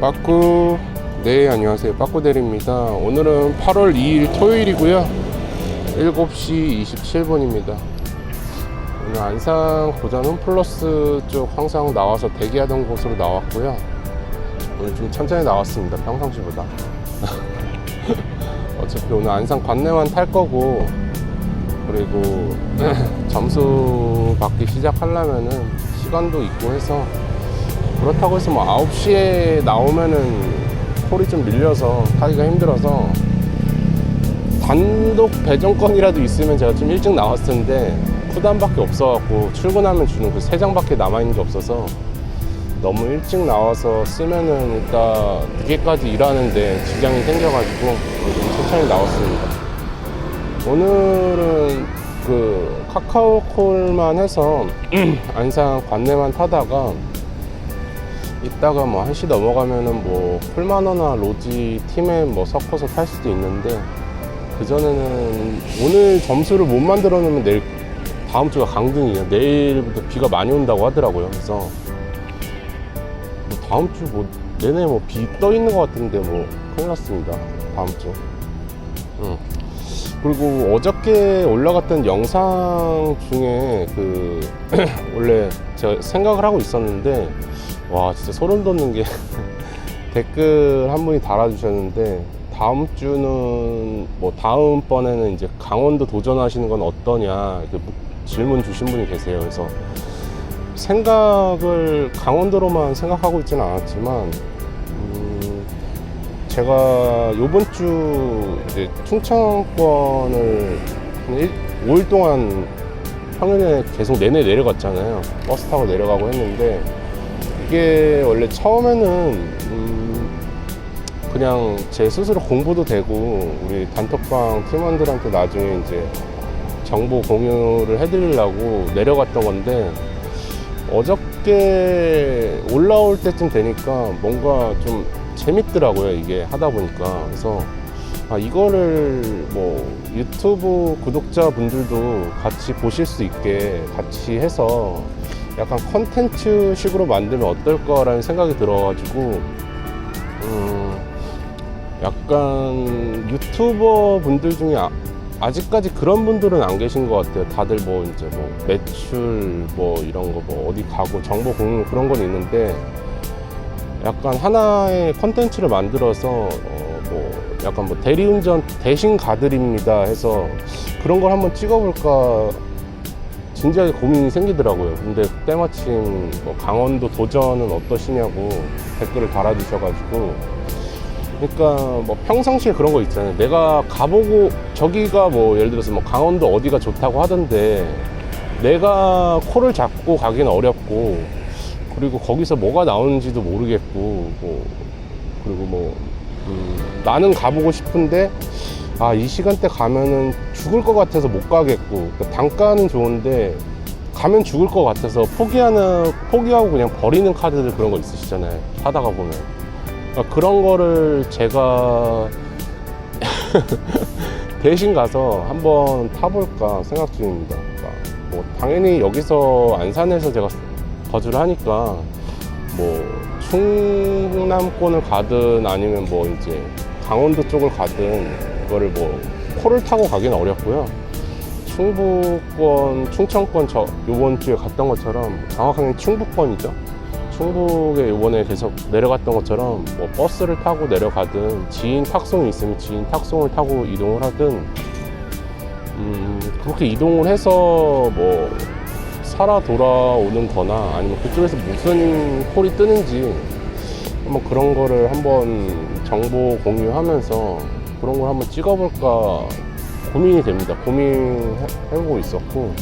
빠꾸. 네 안녕하세요. 빠꾸대리입니다. 오늘은 8월 2일 토요일이고요. 7시 27분입니다. 오늘 안산 고전 홈플러스 쪽 항상 나와서 대기하던 곳으로 나왔고요. 오늘 좀 천천히 나왔습니다 평상시보다. 어차피 오늘 안산 관내만 탈 거고 그리고 점수 받기 시작하려면은 시간도 있고 해서 그렇다고 해서 뭐 9시에 나오면은 콜이 좀 밀려서 타기가 힘들어서 단독 배정권이라도 있으면 제가 좀 일찍 나왔을 텐데 쿠단밖에 없어갖고 출근하면 주는 그 세 장밖에 남아있는 게 없어서 너무 일찍 나와서 쓰면은 이따 늦게까지 일하는데 지장이 생겨가지고 좀 천천히 나왔습니다. 오늘은 그 카카오콜만 해서 안산 관내만 타다가 이따가 뭐 1시 넘어가면은 뭐 풀마너나 로지 팀에 뭐 섞어서 탈 수도 있는데 그전에는 오늘 점수를 못 만들어 놓으면 내일 다음 주가 강등이에요. 내일부터 비가 많이 온다고 하더라고요. 그래서 뭐 다음 주 뭐 내내 뭐 비 떠 있는 것 같은데 뭐 큰일 났습니다. 다음 주. 응. 그리고 어저께 올라갔던 영상 중에 그 원래 제가 생각을 하고 있었는데 와 진짜 소름 돋는 게 댓글 한 분이 달아주셨는데 다음 주는 뭐 다음 번에는 이제 강원도 도전하시는 건 어떠냐 질문 주신 분이 계세요. 그래서 생각을 강원도로만 생각하고 있지는 않았지만 음, 제가 요번 주 이제 충청권을 한 일, 5일 동안 평일에 계속 내내 내려갔잖아요. 버스 타고 내려가고 했는데 이게 원래 처음에는 음, 그냥 제 스스로 공부도 되고 우리 단톡방 팀원들한테 나중에 이제 정보 공유를 해드리려고 내려갔던 건데 어저께 올라올 때쯤 되니까 뭔가 좀 재밌더라고요 이게 하다 보니까. 그래서 아 이거를 뭐 유튜브 구독자 분들도 같이 보실 수 있게 같이 해서 약간 컨텐츠 식으로 만들면 어떨까라는 생각이 들어가지고 음 약간 유튜버 분들 중에 아, 아직까지 그런 분들은 안 계신 것 같아요. 다들 뭐 이제 뭐 매출 뭐 이런 거 뭐 어디 가고 정보 공유 그런 건 있는데 약간 하나의 컨텐츠를 만들어서 어, 뭐 약간 뭐 대리운전 대신 가드립니다 해서 그런 걸 한번 찍어볼까 진지하게 고민이 생기더라고요. 근데 때마침 뭐 강원도 도전은 어떠시냐고 댓글을 달아주셔가지고 그러니까 뭐 평상시에 그런 거 있잖아요. 내가 가보고 저기가 뭐 예를 들어서 뭐 강원도 어디가 좋다고 하던데 내가 코를 잡고 가기는 어렵고 그리고 거기서 뭐가 나오는지도 모르겠고 뭐 그리고 뭐 음, 나는 가보고 싶은데 아 이 시간대 가면은 죽을 것 같아서 못 가겠고. 그러니까 단가는 좋은데 가면 죽을 것 같아서 포기하는 포기하고 그냥 버리는 카드들 그런 거 있으시잖아요. 하다가 보면. 그러니까 그런 거를 제가 대신 가서 한번 타볼까 생각 중입니다. 그러니까 뭐 당연히 여기서 안산에서 제가 거주를 하니까 뭐 충남권을 가든 아니면 뭐 이제 강원도 쪽을 가든 그거를 뭐 코를 타고 가기는 어렵고요. 충북권, 충청권 저 요번 주에 갔던 것처럼 정확하게 충북권이죠. 충북에 이번에 계속 내려갔던 것처럼 뭐 버스를 타고 내려가든 지인 탁송이 있으면 지인 탁송을 타고 이동을 하든 음, 그렇게 이동을 해서 뭐 살아 돌아오는 거나 아니면 그쪽에서 무슨 콜이 뜨는지 한번 그런 거를 한번 정보 공유하면서 그런 걸 한번 찍어볼까 고민이 됩니다. 고민해보고 있었고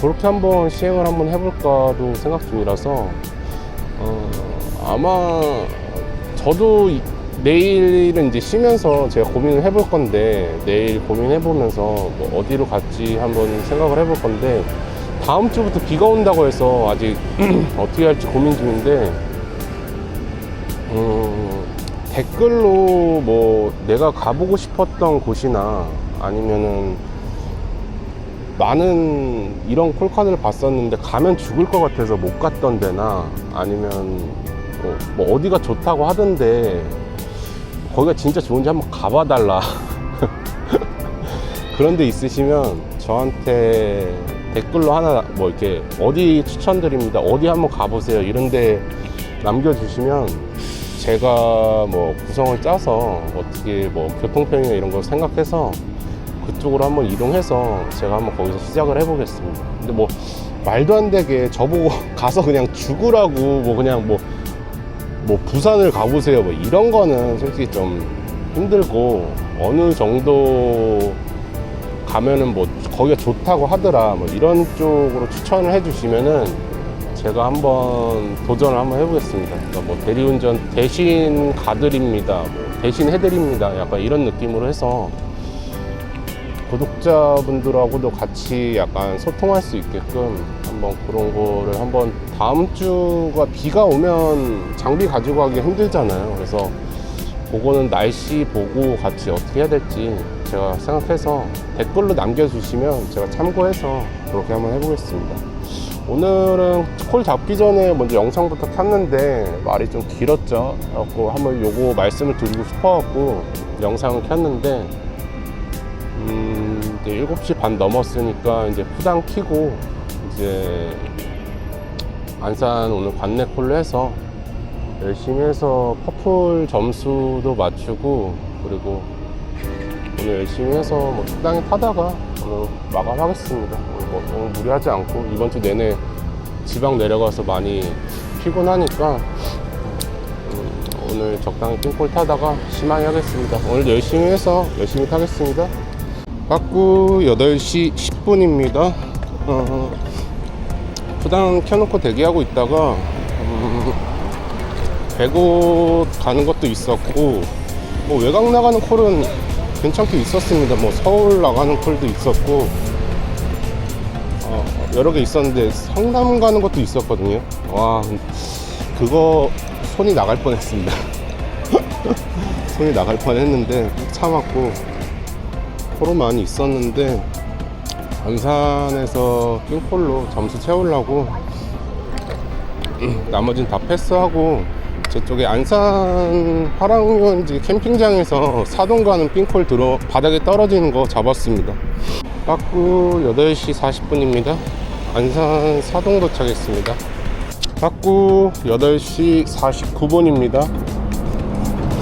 그렇게 한번 시행을 한번 해볼까도 생각 중이라서 어, 아마 저도 이- 내일은 이제 쉬면서 제가 고민을 해볼 건데 내일 고민해보면서 뭐 어디로 갈지 한번 생각을 해볼 건데 다음 주부터 비가 온다고 해서 아직 어떻게 할지 고민 중인데 음, 댓글로 뭐 내가 가보고 싶었던 곳이나 아니면은 나는 이런 콜카드를 봤었는데 가면 죽을 것 같아서 못 갔던 데나 아니면 어, 뭐 어디가 좋다고 하던데 거기가 진짜 좋은지 한번 가봐 달라. 그런 데 있으시면 저한테 댓글로 하나 뭐 이렇게 어디 추천드립니다. 어디 한번 가보세요. 이런 데 남겨주시면 제가 뭐 구성을 짜서 어떻게 뭐 교통편이나 이런 걸 생각해서 그쪽으로 한번 이동해서 제가 한번 거기서 시작을 해보겠습니다. 근데 뭐 말도 안 되게 저보고 가서 그냥 죽으라고 뭐 그냥 뭐, 뭐 부산을 가보세요 뭐 이런 거는 솔직히 좀 힘들고 어느 정도 가면은 뭐 거기가 좋다고 하더라 뭐 이런 쪽으로 추천을 해주시면은 제가 한번 도전을 한번 해보겠습니다. 그러니까 뭐 대리운전 대신 가드립니다. 뭐 대신 해드립니다. 약간 이런 느낌으로 해서 구독자분들하고도 같이 약간 소통할 수 있게끔 한번 그런 거를 한번 다음 주가 비가 오면 장비 가지고 가기 힘들잖아요. 그래서 그거는 날씨 보고 같이 어떻게 해야 될지 제가 생각해서 댓글로 남겨주시면 제가 참고해서 그렇게 한번 해보겠습니다. 오늘은 콜 잡기 전에 먼저 영상부터 켰는데 말이 좀 길었죠. 그래갖고 한번 요거 말씀을 드리고 싶어갖고 영상을 켰는데 음, 이제 7시 반 넘었으니까 이제 후당 키고 이제 안산 오늘 관내 콜로 해서 열심히 해서 퍼플 점수도 맞추고 그리고 오늘 열심히 해서 뭐 적당히 타다가 오늘 마감하겠습니다. 오늘 뭐 너무 무리하지 않고 이번 주 내내 지방 내려가서 많이 피곤하니까 음, 오늘 적당히 핑콜 타다가 심하게 하겠습니다. 오늘도 열심히 해서 열심히 타겠습니다. 빠꾸 8시 10분입니다. 어, 부당 켜놓고 대기하고 있다가 음, 배고 가는 것도 있었고 뭐 외곽 나가는 콜은 괜찮게 있었습니다. 뭐 서울 나가는 콜도 있었고 어, 여러 개 있었는데 성남 가는 것도 있었거든요. 와 그거 손이 나갈 뻔했습니다. 손이 나갈 뻔했는데 참았고 코로 많이 있었는데 안산에서 띵콜로 점수 채우려고 나머진 다 패스하고 저쪽에 안산 화랑연지 캠핑장에서 사동 가는 삥콜 들어 바닥에 떨어지는 거 잡았습니다. 빠꾸 8시 40분입니다. 안산 사동 도착했습니다. 빠꾸 8시 49분입니다.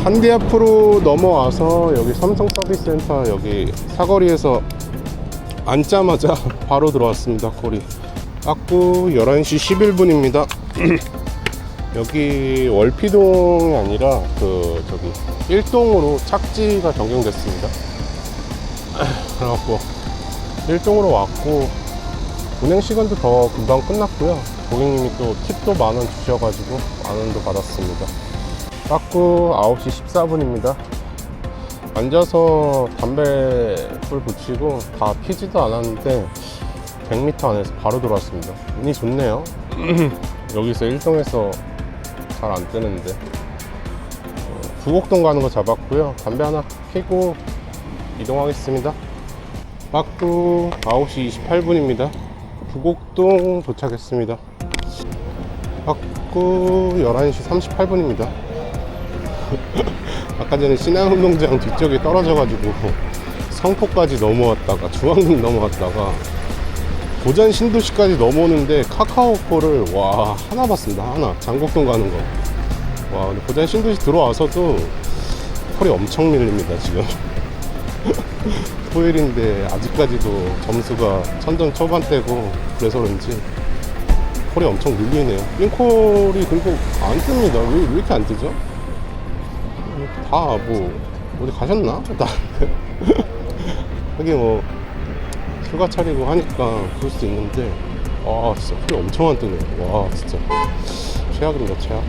한대 앞으로 넘어와서 여기 삼성 서비스 센터 여기 사거리에서 앉자마자 바로 들어왔습니다. 콜이. 빠꾸 11시 11분입니다. 여기 월피동이 아니라 그 저기 일동으로 착지가 변경됐습니다. 그래갖고 일동으로 왔고 운행 시간도 더 금방 끝났고요. 고객님이 또 팁도 만 원 주셔가지고 만 원도 받았습니다. 빠꾸 9시 14분입니다. 앉아서 담배 불 붙이고 다 피지도 않았는데 100m 안에서 바로 들어왔습니다. 운이 좋네요. 여기서 1동에서 잘 안 뜨는데 어, 부곡동 가는 거 잡았고요 담배 하나 피고 이동하겠습니다 빠꾸 9시 28분입니다 부곡동 도착했습니다. 빠꾸 11시 38분입니다. 아까 전에 신한운동장 뒤쪽에 떨어져 가지고 성포까지 넘어왔다가 중앙동 넘어왔다가 고전 신도시까지 넘어오는데 카카오콜을 와 하나 봤습니다. 하나. 장곡동 가는 거와 고전 신도시 들어와서도 콜이 엄청 밀립니다 지금 토요일인데 아직까지도 점수가 천전 초반대고 그래서 그런지 콜이 엄청 밀리네요. 링콜이 그리고 안 뜹니다. 왜, 왜 이렇게 안 뜨죠? 다 뭐 어디 가셨나? 다. 하긴 뭐 휴가 차리고 하니까 그럴 수도 있는데 와 진짜 풀이 엄청 안 뜨네. 와 진짜. 최악입니다 최악.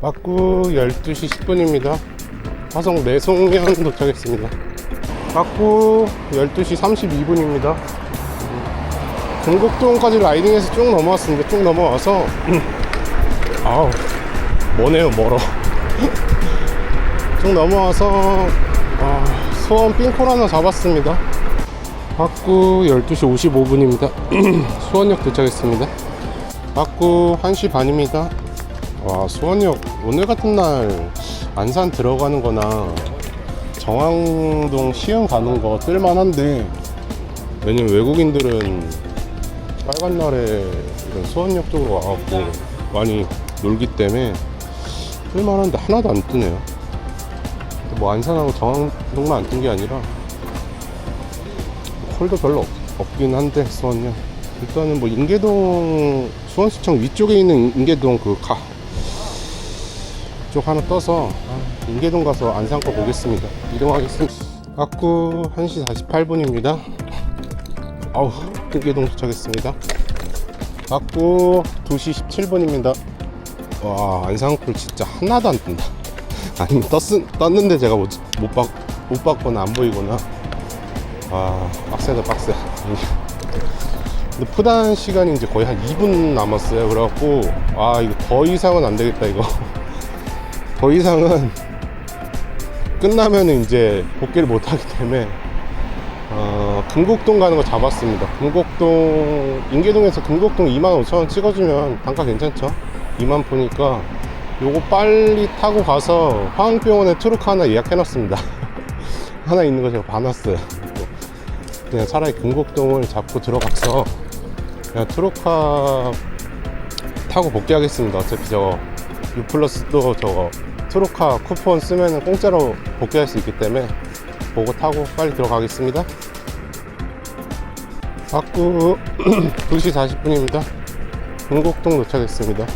빠꾸 12시 10분입니다. 화성 내송면 도착했습니다 빠꾸 12시 32분입니다 금곡동까지 라이딩해서 쭉 넘어왔습니다 쭉 넘어와서 아우 머네요 멀어 쭉 넘어와서 아, 수원 삥콜 하나 잡았습니다 빠꾸 12시 55분입니다. 수원역 도착했습니다. 빠꾸 1시 반입니다. 와 수원역 오늘 같은 날 안산 들어가는 거나 정왕동 시흥 가는 거 뜰만한데 왜냐면 외국인들은 빨간 날에 이런 수원역 쪽으로 와갖고 많이 놀기 때문에 뜰만한데 하나도 안 뜨네요. 뭐 안산하고 정왕동만 안 뜬 게 아니라 콜도 별로 없, 없긴 한데 수원역. 일단은 뭐 인계동 수원시청 위쪽에 있는 인계동 그 가 쪽 하나 떠서 아, 인계동 가서 안산 거 보겠습니다. 이동하겠습니다. 아꾸 1시 48분입니다. 아우 인계동 도착했습니다. 아꾸 2시 17분입니다. 와 안산콜 진짜 하나도 안 뜬다. 아니 떴, 떴는데 제가 못, 못, 봤, 못 봤거나 안 보이거나. 아 빡세다 빡세. 근데 푸단 시간이 이제 거의 한 2분 남았어요. 그래갖고 아 이거 더 이상은 안 되겠다 이거 더 이상은 끝나면은 이제 복귀를 못 하기 때문에 어, 금곡동 가는 거 잡았습니다. 금곡동 인계동에서 금곡동 25,000원 찍어주면 단가 괜찮죠? 2만 보니까 요거 빨리 타고 가서 화학병원에 트럭 하나 예약해놨습니다. 하나 있는 거 제가 봐놨어요. 그냥 차라리 금곡동을 잡고 들어가서 그냥 트로카 타고 복귀하겠습니다. 어차피 저거 U 플러스도 저거 트로카 쿠폰 쓰면 공짜로 복귀할 수 있기 때문에 보고 타고 빨리 들어가겠습니다. 아꾸 2시 40분입니다. 금곡동 도착했습니다.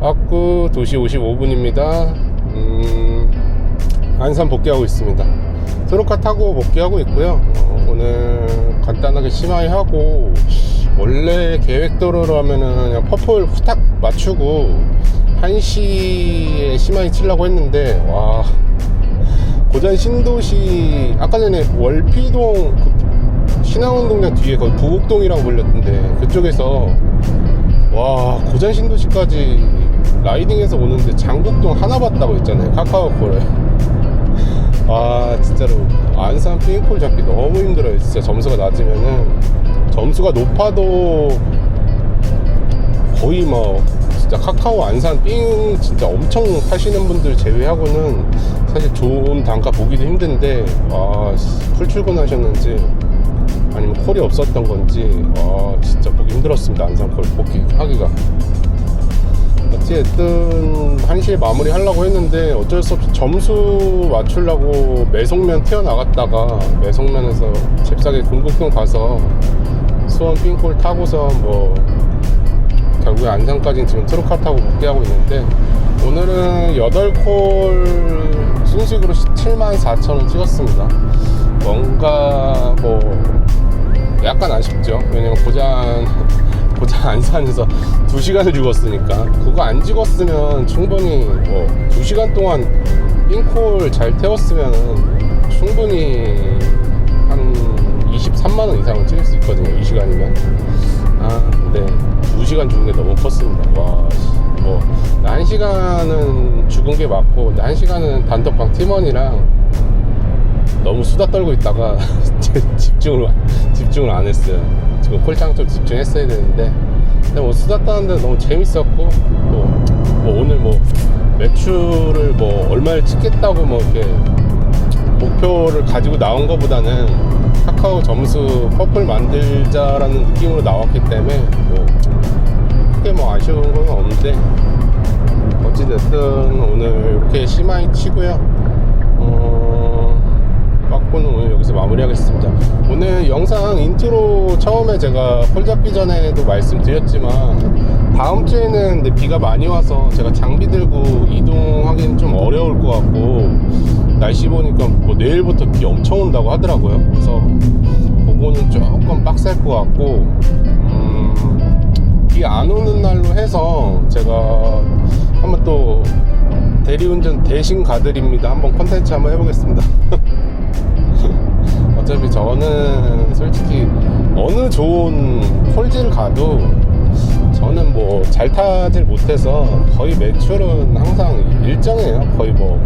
아꾸 2시 55분입니다. 음, 안산 복귀하고 있습니다. 트로카 타고 복귀하고 있고요. 어, 오늘 간단하게 심하게 하고 원래 계획대로 하면은 그냥 퍼플 후딱 맞추고 1시에 심하게 치려고 했는데 와. 고전 신도시 아까 전에 월피동 그 신화운동장 뒤에 거기 부곡동이라고 불렸던데 그쪽에서 와 고전 신도시까지 라이딩해서 오는데 장곡동 하나 봤다고 했잖아요 카카오콜에. 아 진짜로. 안산 핑콜 잡기 너무 힘들어요 진짜 점수가 낮으면은. 점수가 높아도 거의 뭐 진짜 카카오 안산 삥 진짜 엄청 파시는 분들 제외하고는 사실 좋은 단가 보기도 힘든데 와 풀출근 하셨는지 아니면 콜이 없었던 건지 와 진짜 보기 힘들었습니다 안산 콜 복귀 하기가. 어찌됐든 1시에 마무리 하려고 했는데 어쩔 수 없이 점수 맞추려고 매송면 튀어나갔다가 매송면에서 잽싸게 금곡동 가서 수원 핑콜 타고서 뭐 결국에 안산까지는 지금 트로카 타고 복귀하고 있는데 오늘은 8콜 순식으로 7만 4천원 찍었습니다. 뭔가 뭐 약간 아쉽죠. 왜냐면 고장 고장 안산에서 2시간을 죽었으니까. 그거 안 찍었으면 충분히 뭐 2시간 동안 冰콜 잘 태웠으면 충분히 한 23만원 이상은 찍을 수 있거든요 이 시간이면. 아 근데 2시간 죽은 게 너무 컸습니다. 와, 씨, 뭐 1시간은 죽은 게 맞고 근데 1시간은 단톡방 팀원이랑 너무 수다 떨고 있다가 집중을 집중을 안 했어요. 지금 콜장 좀 집중했어야 되는데. 근데 뭐 수다 떠는데 너무 재밌었고 또 뭐 오늘 뭐 매출을 뭐 얼마를 찍겠다고 뭐 이렇게 목표를 가지고 나온 것보다는 카카오 점수 퍼플 만들자라는 느낌으로 나왔기 때문에 뭐 크게 뭐 아쉬운 건 없는데 어찌됐든 오늘 이렇게 심하게 치고요. 어, 빠꾸는 오늘 여기서 마무리하겠습니다. 오늘 영상 인트로 처음에 제가 콜 잡기 전에도 말씀드렸지만 다음 주에는 근데 비가 많이 와서 제가 장비 들고 이동하기는 좀 어려울 것 같고 날씨 보니까 뭐 내일부터 비 엄청 온다고 하더라고요. 그래서 그거는 조금 빡셀 것 같고 음, 비안 오는 날로 해서 제가 한번 또 대리운전 대신 가드립니다. 한번 컨텐츠 한번 해보겠습니다. 어차피 저는 솔직히 어느 좋은 콜지를 가도 저는 뭐 잘 타질 못해서 거의 매출은 항상 일정해요. 거의 뭐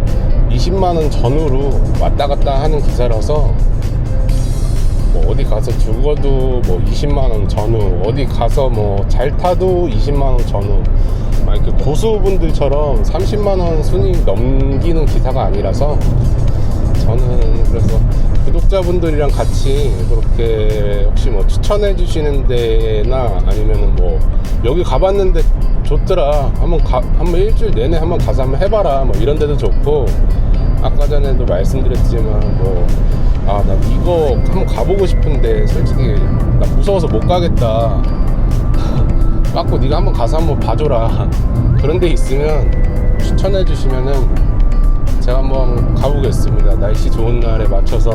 20만원 전후로 왔다 갔다 하는 기사라서 뭐 어디 가서 죽어도 뭐 20만원 전후 어디 가서 뭐 잘 타도 20만원 전후 아, 그 고수분들처럼 30만 원 순위 넘기는 기사가 아니라서 저는 그래서 구독자분들이랑 같이 그렇게 혹시 뭐 추천해 주시는 데나 아니면은 뭐 여기 가봤는데 좋더라. 한번 가 한번 일주일 내내 한번 가서 한번 해봐라. 뭐 이런 데도 좋고. 아까 전에도 말씀드렸지만 뭐 아 나 이거 한번 가보고 싶은데 솔직히 나 무서워서 못 가겠다. 빠꾸 네가 한번 가서 한번 봐줘라. 그런 데 있으면 추천해 주시면은 제가 한번 가보겠습니다. 날씨 좋은 날에 맞춰서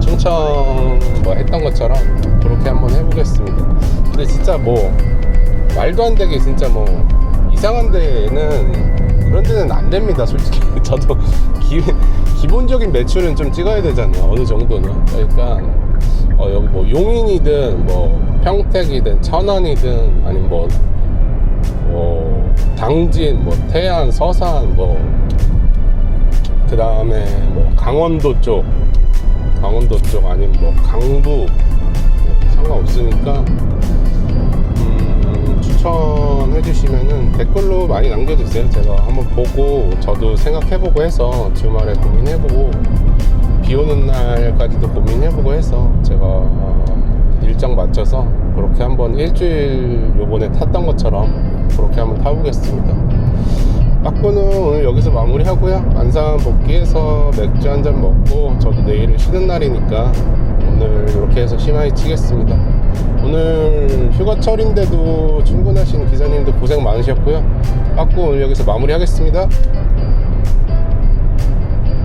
충청 뭐 했던 것처럼 그렇게 한번 해보겠습니다. 근데 진짜 뭐 말도 안 되게 진짜 뭐 이상한 데는 그런 데는 안 됩니다. 솔직히 저도 기, 기본적인 매출은 좀 찍어야 되잖아요. 어느 정도는. 그러니까 어, 여기 뭐 용인이든 뭐 평택이든 천안이든 아니면 뭐, 뭐 당진 뭐 태안 서산 뭐 그 다음에 뭐 강원도 쪽 강원도 쪽 아니면 뭐 강북 상관없으니까 음, 추천해 주시면은 댓글로 많이 남겨주세요. 제가 한번 보고 저도 생각해보고 해서 주말에 고민해보고 비 오는 날까지도 고민해보고 해서 제가 어, 일정 맞춰서 그렇게 한번 일주일 요번에 탔던 것처럼 그렇게 한번 타보겠습니다 빠꾸는 오늘 여기서 마무리하고요. 안산 복귀해서 맥주 한 잔 먹고 저도 내일은 쉬는 날이니까 오늘 이렇게 해서 심하게 치겠습니다. 오늘 휴가철인데도 출근하신 기사님들 고생 많으셨고요. 빠꾸 오늘 여기서 마무리하겠습니다